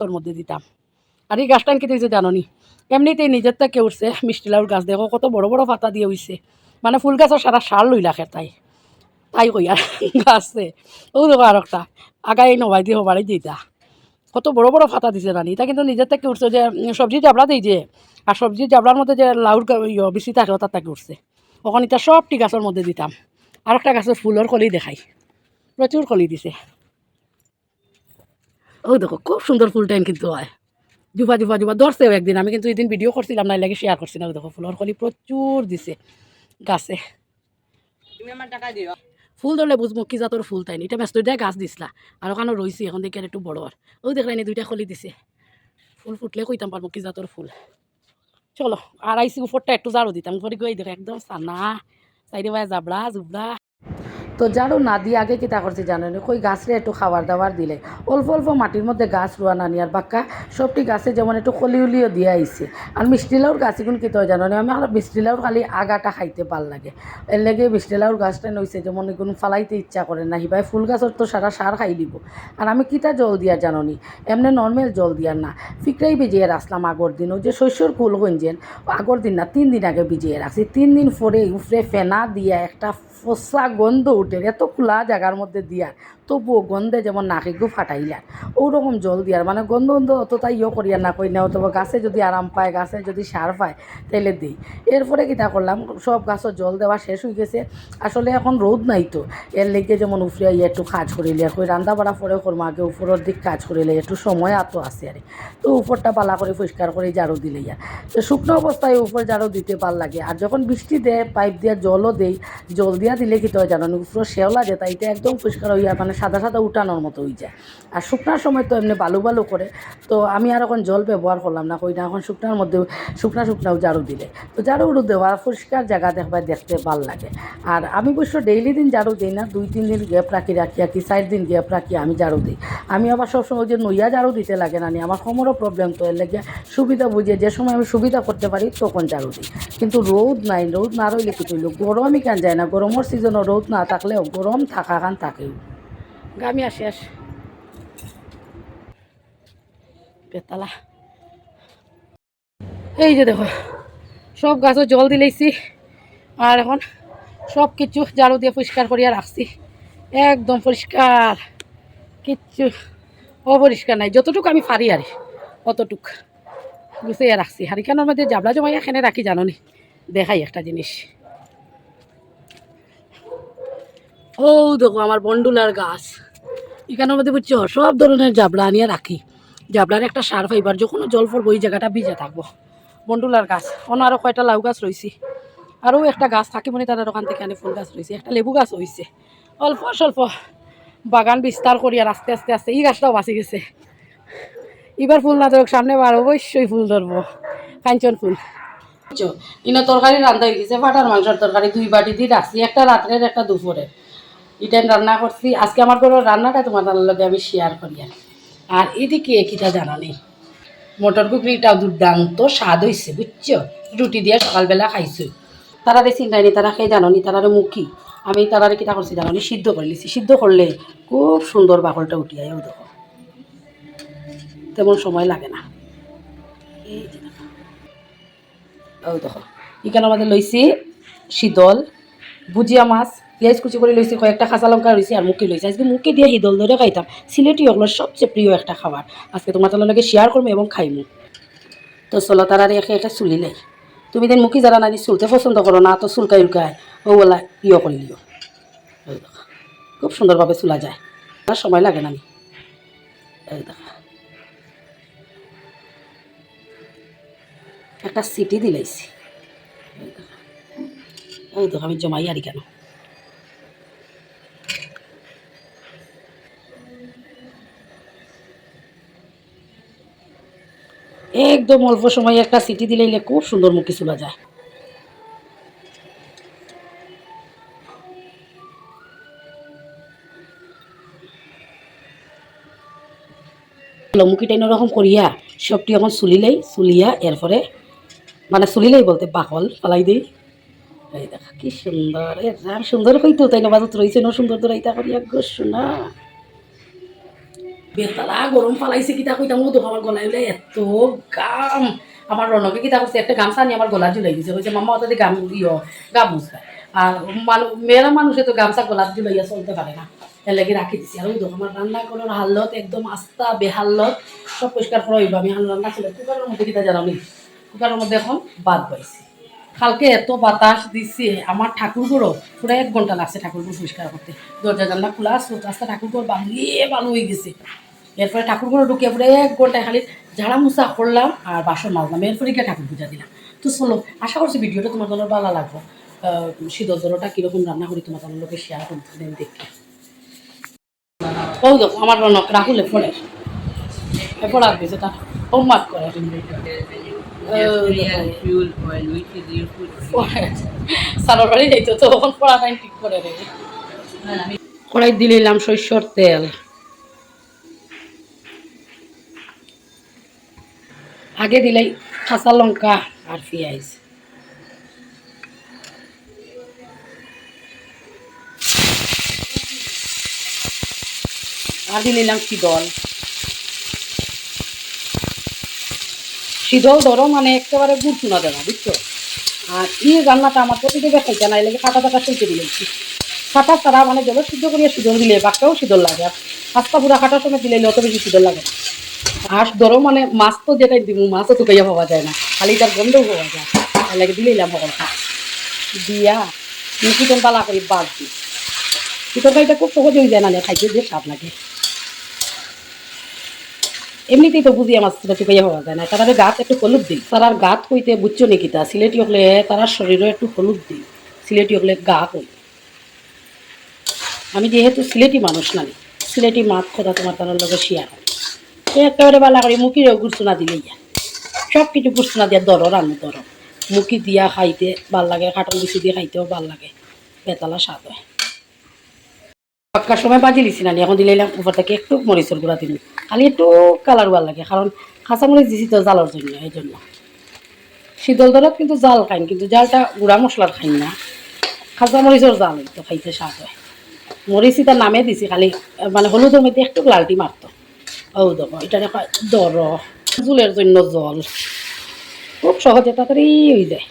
তোর মধ্যে দিতাম। আর এই গাছটা কি হয়েছে জানো নি এমনিতেই নিজের থেকে উঠছে, মিষ্টি লাউর গাছ দেখো, কত বড় বড় পাতা দিয়ে হইছে মানে ফুল গাছের সারা সার লই রাখে তাই। তাই কই আর গাছে ও দেখো আর একটা আগাই নবাই দিয়ে বাড়ি দিতা কত বড় বড় ফাতা দিছে রানি। এটা কিন্তু নিজের থেকে উঠছে যে সবজি জাবড়া দিই যে, আর সবজি জাবড়ার মধ্যে যে লাউর ইয়ে বেশি থাকে, তার থেকে উঠছে। ওখানে এটা সবটি গাছের মধ্যে দিতাম। আর একটা গাছের ফুলের কলি দেখাই। প্রচুর কলি দিছে। ও দেখো খুব সুন্দর ফুল টাইম কিন্তু হয়। জুফা জুফা জুফা ধরছেও একদিন। আমি কিন্তু এদিন ভিডিও করছিলাম না লাগে শেয়ার করছি না দেখো ফুলের কলি প্রচুর দিছে গাছে। ফুল ধরলে বুঝব কি জাতর ফুল তাই এটা ব্যস্ত দেয় গাছ দিছিলা আর ওখানে রয়েছি এখন দেখে আর একটু বড় আর ও দেখলাইনি দুইটা কলি দিছে। ফুল ফুটলে কইতাম পারব কি জাতর ফুল। চলো আর আইসি উপরটা একটু জারো দিতাম ঘরে গিয়ে দেখো একদম সানা সাইডে ভাই জাবড়া জুবড়া তো জারো না দিয়ে আগে কিতা করছি জানেন? কই গাছরে একটু খাবার দাবার দিলে। অল্প অল্প মাটির মধ্যে গাছ রোয়া নানি আর বাক্কা সবটি গাছে যেমন একটু কলি উলিও দিয়ে আইছে আর মিষ্টি লাউর গাছ এখন কি তো জানো না আমি আর মিষ্টি লাউর খালি আগাটা খাইতে ভালো লাগে। এর লেগে মিষ্টি লাউর গাছটা নইছে যেমন কোনো ফালাইতে ইচ্ছা করে না হিবাই ফুল গাছর তো সারা সার খাই দিব। আর আমি কিতা জল দিয়া জাননি? এমনি নর্মাল জল দিয়ার না। ফিকরাই ভিজিয়ে রাখলাম আগর দিন ওই যে শস্যর ফুল গঞ্জেন আগর দিন না, তিন দিন আগে ভিজিয়ে রাখছি তিন দিন পরে উফরে ফেনা দিয়া একটা ফসা গন্ধ উঠে। এত খোলা জায়গার মধ্যে দিয়া। তবুও গন্ধে যেমন নাকিগু ফাটাইলার ওরকম জল দিয়ার। মানে গন্ধ গন্ধ অতটা ইয়ে করিয়া না কই না অথবা গাছে যদি আরাম পায়, গাছে যদি সার পায়, তাইলে দিই। এরপরে কিতা করলাম, সব গাছত জল দেওয়া শেষ হয়ে গেছে। আসলে এখন রোদ নাই তো, এর লেগে যেমন উফরে ইয়ে একটু কাজ করিলে কই, রান্না বাড়া পরে করব আগে উপরের দিক কাজ করিলে একটু সময় আতো আছে আর। তো উপরটা পালা করে পরিষ্কার করে ঝাড়ু দিলে ইয়া তো শুকনো অবস্থায় উপর ঝাড়ু দিতে ভালো লাগে, আর যখন বৃষ্টি দেয়, পাইপ দিয়ে জলও দেই, জল দিয়া দিলে কি তো জানো উপরে শেওলা যেটা এটা একদম পরিষ্কার হইয়া মানে সাদা সাদা উঠানোর মতো হয়ে যায়। আর শুকনার সময় তো এমনি বালু বালু করে। তো আমি আর এখন জল ব্যবহার করলাম না, কই না, এখন শুকনার মধ্যে শুকনা শুকনাও ঝাড়ু দিলে। তো ঝাড়ু দেওয়া, পরিষ্কার জায়গা দেখবা দেখতে ভালো লাগে। আর আমি অবশ্য ডেইলি দিন ঝাড়ু দিই না, দুই তিন দিন গ্যাপ রাখি রাখি আর কি চার দিন গ্যাপ রাখি, আমি ঝাড়ু দিই। আমি আবার সবসময় যে নইয়া ঝাড়ু দিতে লাগে না নি, আমার সমরও প্রবলেম তো, এর লাগে সুবিধা বুঝে, যে সময় আমি সুবিধা করতে পারি তখন ঝাড়ু দিই। কিন্তু রোদ নাই, রোদ না রইলে কি তৈল গরমই কেন যায় না? গরমের সিজনও রোদ না থাকলেও গরম থাকা খান থাকেই গামিয়া শেষ বেতালা। এই যে দেখো, সব গাছও জল দিলেইছি আর এখন সব কিছু ঝাড়ু দিয়ে পরিষ্কার করিয়া রাখছি। একদম পরিষ্কার। কিচ্ছু অপরিষ্কার নাই। যতটুকু আমি পারি আর অতটুক। গুছিয়ে রাখছি। হারিকানোর মধ্যে জাবলা জমাই এখানে রাখি, জানো নি? দেখাই একটা জিনিস। ও দেখো, আমার বন্ডুলার গাছ। এখানের মধ্যে বুঝছ, সব ধরনের জাবলা আনিয়ে রাখি। জাবলার একটা সার ফাইবার যখন জল পড়ব ওই জায়গাটা ভিজে থাকব। বন্ডুলার গাছ অন্য আরও কয়টা লাউ গাছ রয়েছে আরও একটা গাছ থাকে মানে তার ওখান থেকে আনি ফুল গাছ রয়েছে একটা লেবু গাছ হয়েছে অল্প, স্বল্প বাগান বিস্তার করি আর আস্তে আস্তে আস্তে, এই গাছটাও বাঁচি গেছে। এবার ফুল না ধরুক, সামনে বার অবশ্যই ফুল ধরবো। কাঞ্চন ফুল। ইনা তরকারি রান্না হয়ে গেছে ফাটার মাংসের তরকারি দুই বাটি দিয়ে রাখছি, একটা রাত্রের, একটা দুপুরে এটা রান্না করছি। আজকে আমার ঘরের রান্নাটা তোমার লগে আমি শেয়ার করি আর। আর এদিকে কিটা জানা নেই মটর কুকরিটাও দুর্দান্ত স্বাদ হয়েছে বুঝছ? রুটি দিয়ে সকালবেলা খাইছো। তারা রে চিন্তাই নি তারা খেয়ে জানো নি? তারা মুখী আমি তারারে কিটা করছি জানো নি? সিদ্ধ করে নিছি। সিদ্ধ করলে খুব সুন্দর বাকলটা উঠি যায়, ও দেখো। তেমন সময় লাগে না। এই ও দেখো। এখানে আমাদের লইছি শীতল, ভুজিয়া মাছ পেঁয়াজ কুচি করে লইছি কয়েকটা কাঁচা লঙ্কা রয়েছে আর মুখে লইছি আজকে মুখে দিয়ে হিদল ধরে খাইতাম সিলেটি ওগুলোর সবচেয়ে প্রিয় একটা খাবার। আজকে তোমার তার লগে শেয়ার করব এবং খাইমু তো চলো তারা রেখে একটা চুলি লাই তুমি দেন মুখি যারা নানি চুলতে পছন্দ করো না, তো চুলকাই উলকায় ও বলা ইয়ে করে লিও খুব সুন্দরভাবে চুলা যায়। আর সময় লাগে না দেখো। একটা সিটি দিলাইছি। এই দেখো। আমি জমাই আরি কেন? একদম অল্প সময়ে একটা সিটি দিলে খুব সুন্দর মুখে চুলা যায়। মুখিটা এরকম করিয়া সবটি এখন চুলিলেই চুলিয়া, এরপরে মানে চুলিলেই বলতে বাকল ফালাই দিই। দেখা কি সুন্দর, এ রাম সুন্দর হইতো, তাই না বাজত রয়েছে না সুন্দর দরাইতা করিয়া, গো শোনা বেতালা গরম ফালাইছে, কিতা কইতাম তো আমার গলায় বলে এত গাম। আমার রনকে কিতা করছে একটা গামছা নিয়ে আমার গলা ঝুলাই দিছে। কইছে মামা ওদের গাম ইয় খায় আর মানুষ মেয়েরা মানুষে তো গামছা গলা ঝুলাইয়া চলতে পারে না। এর রাখি দিছি। আর দেখো আমার রান্না করার হালত, একদম আস্তা বেহালত সব পরিষ্কার করা হইব। আমি রান্না ছিল কুকারের মধ্যে কিতা জানাবি কুকারের মধ্যে এখন বাদ পাইছি কালকে এত বাতাস দিচ্ছে আমার ঠাকুরগুলো পুরো এক ঘণ্টা লাগছে ঠাকুরগুলো পরিষ্কার করতে দরজা জানলা খোলা স্রোত রাস্তা ঠাকুরগুলো বাঙিয়ে ভালো হয়ে গেছে। এরপরে ঠাকুরগুলো ঢুকে পরে এক ঘন্টায় খালি ঝাড়া মুছা করলাম আর বাসন মাজলাম। এরপরে গিয়ে ঠাকুর পূজা দিলাম। তো চলো আশা করছি ভিডিওটা তোমার জন্য ভালো লাগবে। শীতল জলটা কীরকম রান্না করি তোমার জন্য লোকে শেয়ার করতে দেন দেখে। ও দেখো আমার রনক রাহুলে ফোনের যেটা হোমওয়ার্ক করে। সালোর বাড়ি যাইতো তো পড়া টাইম ঠিক করে রেখে কড়াই দিলাম সরষের তেল। আগে দিলাই কাঁচা লঙ্কা আর পেঁয়াজ। আর দিলাম শীতল। শীতল ধরো মানে একেবারে গুড় চুনা দেওয়া বুঝছ? আর এই রান্নাটা আমার প্রতিদিকে খাইতে না এলাকা কাটা কাটা সইতে দিলেছি কাটা ছাড়া মানে জল সিদ্ধ করিয়া শীতল দিলে, বাক্যাও শীতল লাগে। আর পাঁচটা পুরা কাটার সময় দিলে অত বেশি শীতল লাগে না। আর ধরো মানে মাছ তো যেটাই দিব মাছও তো কাইয়া পাওয়া যায় না, খালি তার গন্ধও পাওয়া যায়। লাগে দিলেইলাম সকল দিয়া চিকন তালা করি বাদ দিই চিকন কাইটা খুব সহজ হয়ে যায় না খাইতে যে স্বাদ লাগে। এমনিতেই তো বুঝি আমার সেটা চুকাইয়া হওয়া যায় না। তারা গাত একটু হলুদ দিই। তারার গাত কইতে বুঝছ নাকি তা? সিলেটি হলে তারা শরীরে একটু হলুদ দিই। সিলেটি হলে গা কই আমি যেহেতু সিলেটি মানুষ নানি সিলেটি মাছ কথা তোমার তার লগে শিয়া সে একেবারে বালা করি মুখিরেও গুরসুনা দিলে যায় সব কিছু গুরসুনা দিয়া দর রান্না দর মুখি দিয়া খাইতে ভালো লাগে কাটন বিচি দিয়ে খাইতেও ভালো লাগে। বেতালা স্বাদ হয়। পাক্কার সময় বাজি লিছি না এখন দিলাম উপর থেকে একটু মরিচের গুঁড়া দিন খালি একটু কালার ভালো লাগে, কারণ কাঁচামরিচ দিছি তো জালের জন্য, এই জন্য। শীতল দরত কিন্তু জাল খাইন কিন্তু জালটা গুঁড়া মশলার খাইন না। খাঁচা কাঁচামরিচের জাল তো খাইতে স্বাদ হয়। মরিচি তার নামে দিছি, খালি মানে হলুদের মধ্যে একটু লালটি মারতো। ও দেবো এটা দেখা দর, জুলের জন্য জল। খুব সহজে তাড়াতাড়ি হয়ে যায়।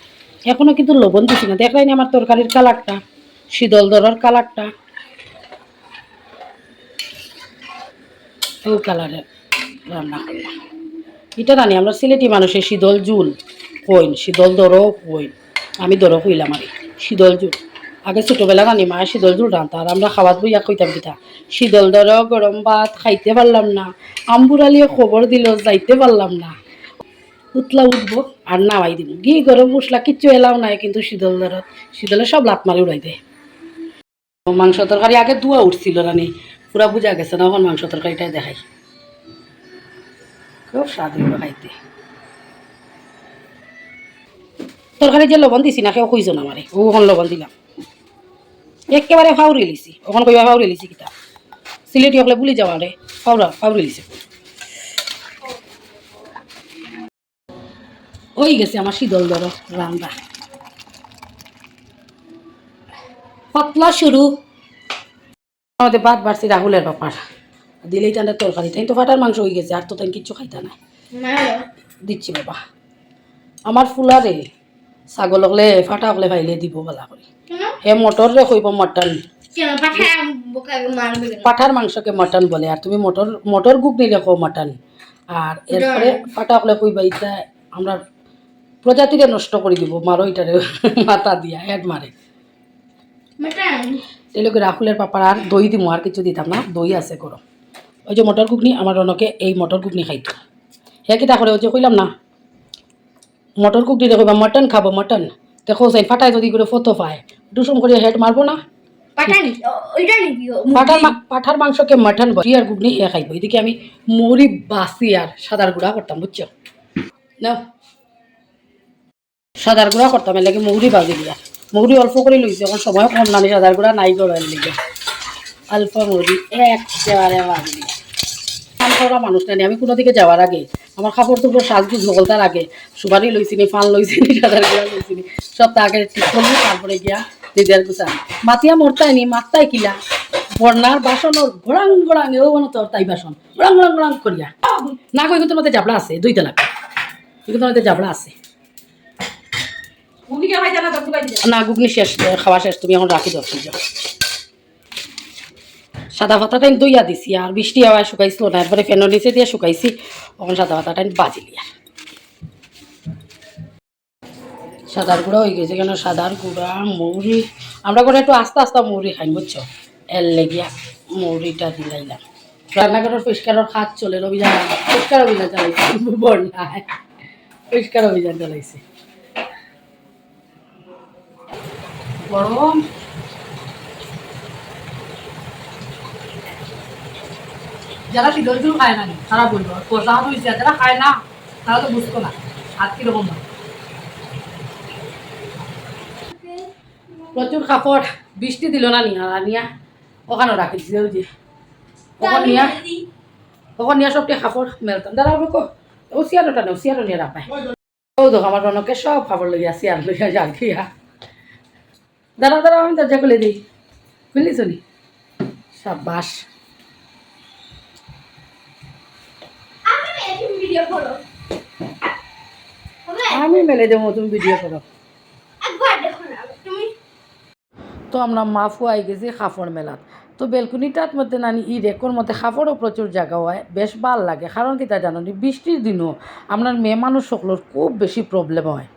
এখনও কিন্তু লবণ দিছি না দেখলাই না আমার তরকারির কালারটা, শীতল দরের কালারটা। ও কালারের রান্না করলাম। এটা রানি আমরা সিলেটি মানুষের শীতল জুল কইন, শীতল দরও কইন। আমি দরও কইলাম আর, শীতল জুল। আগে ছোটোবেলা রানি মায়ের শীতল জুল রান্তা আর আমরা খাওয়াত বইয়া কইতাম কিতা, শীতল দর গরম ভাত খাইতে পারলাম না আম্বুরালিয়ে খবর দিল যাইতে পারলাম না। উতলা উঠবো আর নামাই দিব ঘি গরম মশলা, কিচ্ছু এলাও নাই কিন্তু শীতল দরত শীতলে সব লাত মারি উড়াই দেয় মাংস তরকারি আগে দুয়া উঠছিল রানি, পুরা বুঝা গেছে না এখন মাংস তরকারিটাই দেখাই। খুব স্বাদ খাইতে। তরকারি যে লবণ দিছি না, কেউ কইছো না আমারে ওখান লবণ দিলাম। একেবারে ফাউরি লিছি ওখান কইবা ফাউরি লিছি কিতা? সিলেটি হলে বুলি যাওয়া রে ফাউরা ফাউরি লিছে ওই গেছে আমার শীতল দর রান্না পাতলা শুরু। আমাদের বাদ বাড়ছি রাহুলের ব্যাপার দিলেই টান্ডার তরকারি তাই তো ফাটার মাংস হয়ে গেছে আর তো তাই কিচ্ছু খাইতা নাই। দিচ্ছি বাবা। আমার ফুলারে। ছাগল হলে ফাটা হলে ভাইলে দিব বলা করে। হে মটর রে কইব মটন। পাঠার মাংসকে মটন বলে আর তুমি মটর মটর গুগনি রেখো মটন। আর এরপরে ফাটা হলে কইবা ইটা আমরা প্রজাতিরে নষ্ট করে দিব মারো ইটারে মাথা দিয়া হেড মারে এলোকে রাহুলের পাপার আর দই দিমু আর কিছু দিতাম না দই আছে গরম ওই যে মটর ঘুগনি আমার রনকে এই মটর ঘুগনি খাইতো হে কিতা করে ওই যে কইলাম না মটর ঘুগনি দেখো মটন খাব মটন দেখো সেই ফাটায় যদি করে ফটো পায়। ডুসুম করে হেড মারবো না? পাঠার পাঠার মাংসকে মটন বসি আর ঘুগনি হে খাইবো। এদিকে আমি মুড়ি বাসি আর সাদার গুঁড়া করতাম বুঝছ? নাও। সাদার গুঁড়া করতাম এর লাগে মুড়ি বাজি দিয়া। মুড়ি অল্প করে লইছি এখন সময় কম নানি সাদার গুঁড়া নাই করার লিগে। অল্প মুড়ি একেবারে বাজি দিয়া। কাম করা মানুষ নানি আমি কোনো দিকে যাওয়ার আগে আমার কাপড় টুপড় সাজগুজ নকলতার আগে। সুপারি লইছিনি ফান লইছিনি সাদার গুঁড়া লইছিনি সব তা আগে ঠিক করলি তারপরে গিয়া দিদার গুছা। মাতিয়া মরতাই নি মাত্তাই কিলা। বন্যার বাসনর গোড়াং গোড়াং এও মনে তোর তাই বাসন। গোড়াং গোড়াং গোড়াং করিয়া। না কই কিন্তু মধ্যে জাবড়া আছে দুইটা লাখ কিন্তু মধ্যে জাবড়া আছে। না গুগনি শেষ খাওয়া শেষ তুমি এখন রাখি দাও ফ্রিজ সাদা পাতাটা দইয়া দিছি আর বৃষ্টি আওয়াজ শুকাইছিল না এরপরে ফ্যানের নিচে দিয়ে শুকাইছি। তখন সাদা পাতাটা বাজিলি আর। সাদার গুঁড়া হয়ে গেছে কেন? সাদার গুঁড়া মৌরি আমরা করে একটু আস্তে আস্তে মৌরি খাই, বুঝছ? এর লেগিয়া মৌরিটা দিলাইলাম। রান্নাঘরের পরিষ্কারের খাত চলে অভিযান পরিষ্কার অভিযান চালাইছে, বন্যায়। পরিষ্কার অভিযান চালাইছে। গরম। যারা শীতল চুল খায় না তারা বলব কষা হয়েছে যারা খায় না তারা তো বুঝতো না হাত কীরকম হয় প্রচুর কাপড় বৃষ্টি দিল না নিয়া নিয়া ওখানে রাখি ওই যে। ওখানে নিয়া ওখানে নিয়া সবটি কাপড় মেলতাম দাদা দাঁড়া কো ও সিয়ারোটা নেও সিয়ারো নিয়ে রাখায় ও দেখো আমার রনকে সব কাপড় লইয়া সিয়ার লইয়া জাল দিয়া। দাঁড়া দাঁড়া আমি দরজা খুলে দিই খুলিস নি? সাবাস ভিডিও করো আমি মেলে দেবো তুমি ভিডিও করো তো আমরা মাফু আই গেছি খাফড় মেলাত। তো বেলকুনিটার মধ্যে নানি ই রেকর মধ্যে খাফড়ও প্রচুর জায়গা হয় বেশ ভালো লাগে। কারণ কি তা জানো নি বৃষ্টির দিনও আপনার মেয়ে মানুষ সকলের খুব বেশি প্রবলেম হয়।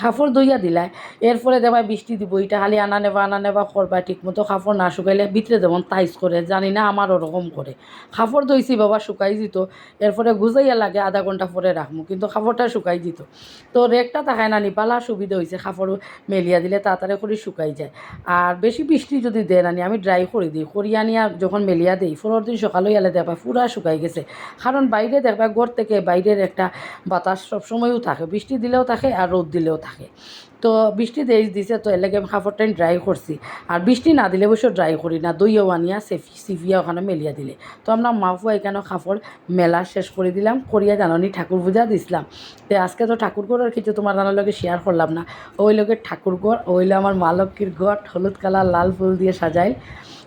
কাপড় দইয়া দিলায় এরপরে দেবা বৃষ্টি দিব এটা খালি আনা নেবা আনা নেবা করবা ঠিক মতো কাপড় না শুকাইলে ভিতরে যেমন তাইজ করে জানি না আমার ওরকম করে কাপড় দইছি বাবা শুকাই দিত এরপরে গুজাইয়া লাগে, আধা ঘণ্টা পরে রাখব কিন্তু কাপড়টা শুকাই দিত তো রেকটা তাকায় না নিপালা সুবিধা হয়েছে কাপড় মেলিয়া দিলে তাড়াতাড়ি করে শুকাই যায়। আর বেশি বৃষ্টি যদি দেয় নানি, আমি ড্রাই করে দিই করি আনিয়া যখন মেলিয়া দিই পরের দিন সকালে এলে দেখবা পুরা শুকাই গেছে। কারণ বাইরে দেখবা ঘর থেকে বাইরের একটা বাতাস সবসময়ও থাকে, বৃষ্টি দিলেও থাকে আর রোদ দিলেও থাকে। তো বৃষ্টি দেই দিছে, তো এর লাগে আমি কাপড়টা ড্রাই করছি। আর বৃষ্টি না দিলে অবশ্য ড্রাই করি না। দইও আনিয়া সেফি সিফিয়া ওখানে মেলিয়া দিলে। তো আমরা মাফুয়া এখানে কাপড় মেলা শেষ করে দিলাম। করিয়া জাননি ঠাকুর পূজা দিছিলাম। তো আজকে তো ঠাকুর ঘরের কিছু তোমার জানার লগে শেয়ার করলাম না। ওই লোকের ঠাকুর ঘর ওইলে আমার মা লক্ষ্মীর ঘর হলুদ কালার লাল ফুল দিয়ে সাজাই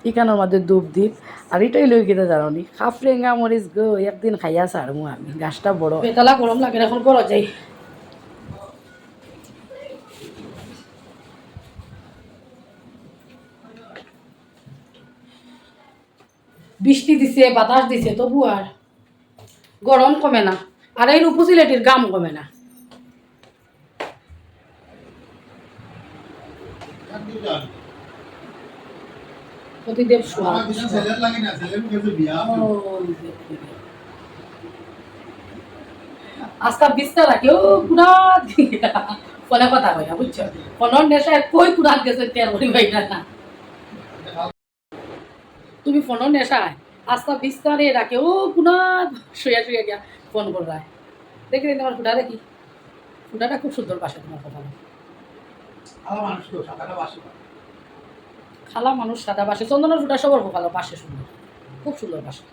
এখানের মধ্যে ধূপ দ্বীপ আর এটাই লই কিনা জানি খাফরেঙ্গা মরিচ গো একদিন খাইয়া সারমু আমি। গাছটা বড়। বেতলা গরম লাগে এখন করো যাই। বৃষ্টি দিছে, বাতাস দিছে, তবু আর গরম কমে না। আর এই রূপসিলেটির গাম কমে না। প্রতিদেব কথা না বুঝছ? ফোনের নেশায় কই কুড়াত গেছে তেল না। তুমি ফোনও নেশায়। আস্তা বিস্তারে রাখে। ও কুনা শুয়া শুয়া গিয়া ফোন করবায় দেখি রে তোমার ফুটা দেখি ফুটাটা খুব সুন্দর বাসে তোমার কথা খালা মানুষ সাদা বাসে। চন্দনের ফুটা সবার ভালো বাসে সুন্দর। খুব সুন্দর বাসে।